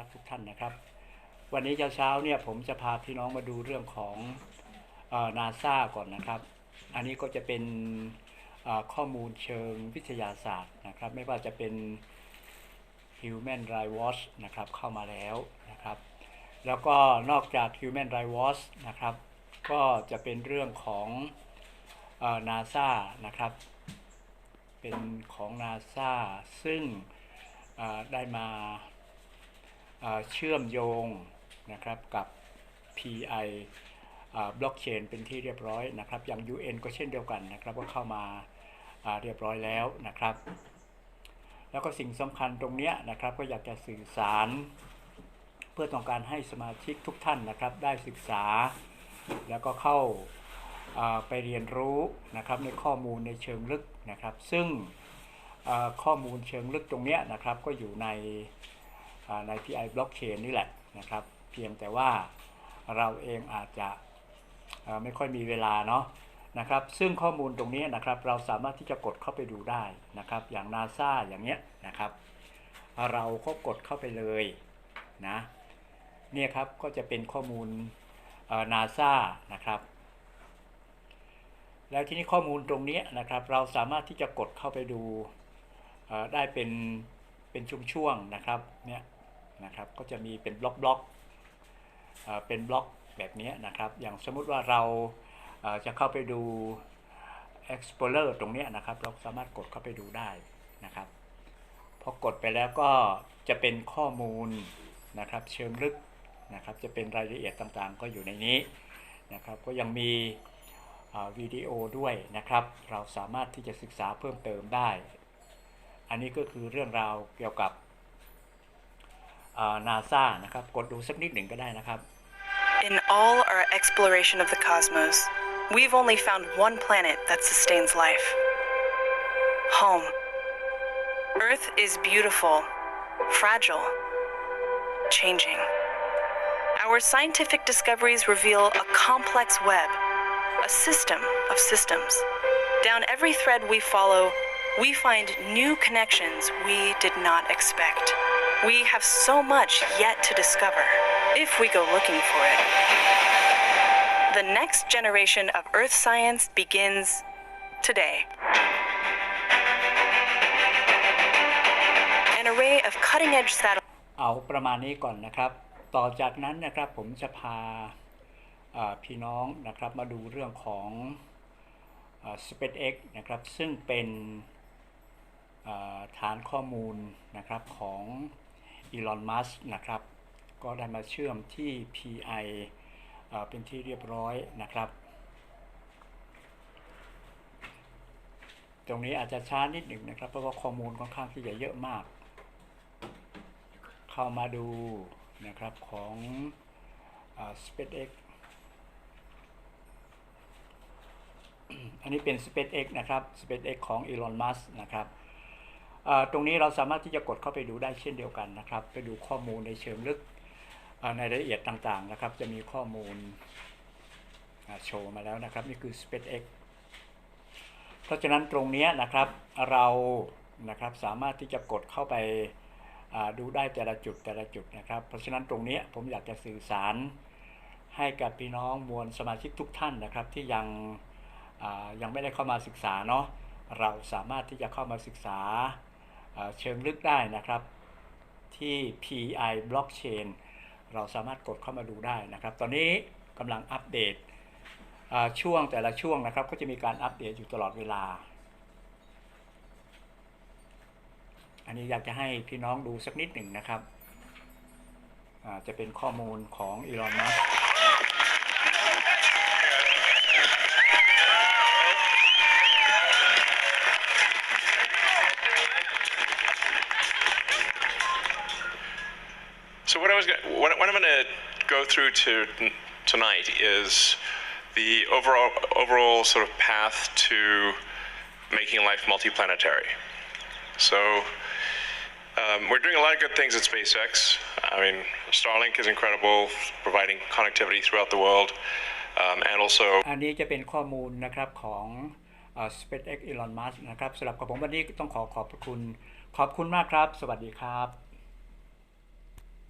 รักทุกท่านนะครับ วันนี้เช้าๆเนี่ยผมจะพาพี่น้องมาดูเรื่องของนาซาก่อนนะครับ อันนี้ก็จะเป็นข้อมูลเชิงวิทยาศาสตร์นะครับ ไม่ว่าจะเป็น Human Rights Watch นะครับเข้ามาแล้วนะครับ แล้วก็นอกจาก Human Rights Watch นะครับ ก็จะเป็นเรื่องของนาซานะครับ เป็นของนาซาซึ่งได้มา เชื่อมโยงนะครับกับ PI บล็อกเชนเป็นที่เรียบร้อยนะครับอย่าง UN ก็เช่นเดียวกันนะครับก็เข้ามาเรียบร้อยแล้วนะครับ แล้วก็สิ่งสำคัญตรงเนี้ยนะครับก็อยากจะสื่อสาร เพื่อต้องการให้สมาชิกทุกท่านนะครับได้ศึกษา แล้วก็เข้าาไปเรียนรู้นะครับในข้อมูลในเชิงลึกนะครับ ซึ่งข้อมูลเชิงลึกตรงเนี้ยนะครับก็อยู่ใน ใน PI Blockchain นี่แหละนะครับ เพียงแต่ว่าเราเองอาจจะไม่ค่อยมีเวลาเนาะนะครับ ซึ่งข้อมูลตรงนี้นะครับ เราสามารถที่จะกดเข้าไปดูได้นะครับ อย่าง NASA อย่างเนี้ยนะครับ เราก็กดเข้าไปเลยนะเนี่ยครับก็จะเป็นข้อมูลนาซานะครับ แล้วที่นี้ข้อมูลตรงนี้นะครับ เราสามารถที่จะกดเข้าไปดูได้เป็นเป็นช่วงๆนะครับเนี่ย นะครับ ก็จะมีเป็นบล็อกบล็อกเป็นบล็อกแบบนี้นะครับ อย่างสมมุติว่าเราจะเข้าไปดู Explorer ตรงนี้นะครับ เราสามารถกดเข้าไปดูได้นะครับ พอกดไปแล้วก็จะเป็นข้อมูลนะครับเชิงลึกนะครับ จะเป็นรายละเอียดต่างๆ ก็อยู่ในนี้นะครับ ก็ยังมีวิดีโอด้วยนะครับ เราสามารถที่จะศึกษาเพิ่มเติมได้ อันนี้ก็คือเรื่องราวเกี่ยวกับ นาซานะครับ กดดูสักนิดหนึ่งก็ได้นะครับ In all our exploration of the cosmos, we've only found one planet that sustains life home. Earth is beautiful, fragile, changing. Our scientific discoveries reveal a complex web, a system of systems. Down every thread we follow, we find new connections we did not expect. We have so much yet to discover if we go looking for it. The next generation of Earth science begins today. An array of cutting edge satellites. เอาประมาณนี้ก่อนนะครับ ต่อจากนั้นนะครับผมจะพาพี่น้องนะครับมาดูเรื่องของ SpaceX นะครับซึ่งเป็นฐานข้อมูลนะครับของ อีลอนมัสนะครับ ก็ได้มาเชื่อมที่ PI อ่าเป็นที่เรียบร้อยนะครับ ตรงนี้อาจจะช้านิดหนึ่งนะครับ เพราะว่าข้อมูลค่อนข้างที่จะเยอะมาก เข้ามาดูนะครับของอ่า SpaceX อันนี้เป็น SpaceX นะครับ SpaceX ของ Elon Musk นะครับ ตรงนี้เราสามารถที่จะกดเข้าไปดูได้เช่นเดียวกันนะครับ ไปดูข้อมูลในเชิงลึกในรายละเอียดต่างๆนะครับ จะมีข้อมูลโชว์มาแล้วนะครับ นี่คือ SpaceX เพราะฉะนั้นตรงนี้นะครับเรานะครับสามารถที่จะกดเข้าไปดูได้แต่ละจุดแต่ละจุดนะครับ เพราะฉะนั้นตรงนี้ผมอยากจะสื่อสารให้กับพี่น้องมวลสมาชิกทุกท่านนะครับ ที่ยังยังไม่ได้เข้ามาศึกษาเนาะเราสามารถที่จะเข้ามาศึกษา เชิงลึกได้นะครับที่ PI Blockchain เราสามารถกดเข้ามาดูได้นะครับ ตอนนี้กำลังอัปเดตช่วงแต่ละช่วงนะครับ ก็จะมีการอัปเดตอยู่ตลอดเวลา อันนี้อยากจะให้พี่น้องดูสักนิดหนึ่งนะครับ จะเป็นข้อมูลของอีลอนมัส what, what I'm going to go through to tonight is the overall overall sort of path to making life multiplanetary. So um, we're doing a lot of good things at SpaceX. I mean, Starlink is incredible, providing connectivity throughout the world, um, and also. อันนี้จะเป็นข้อมูลนะครับของ uh, SpaceX Elon Musk นะครับสำหรับกับผมวันนี้ต้องขอขอบคุณ ขอบคุณมากครับ สวัสดีครับ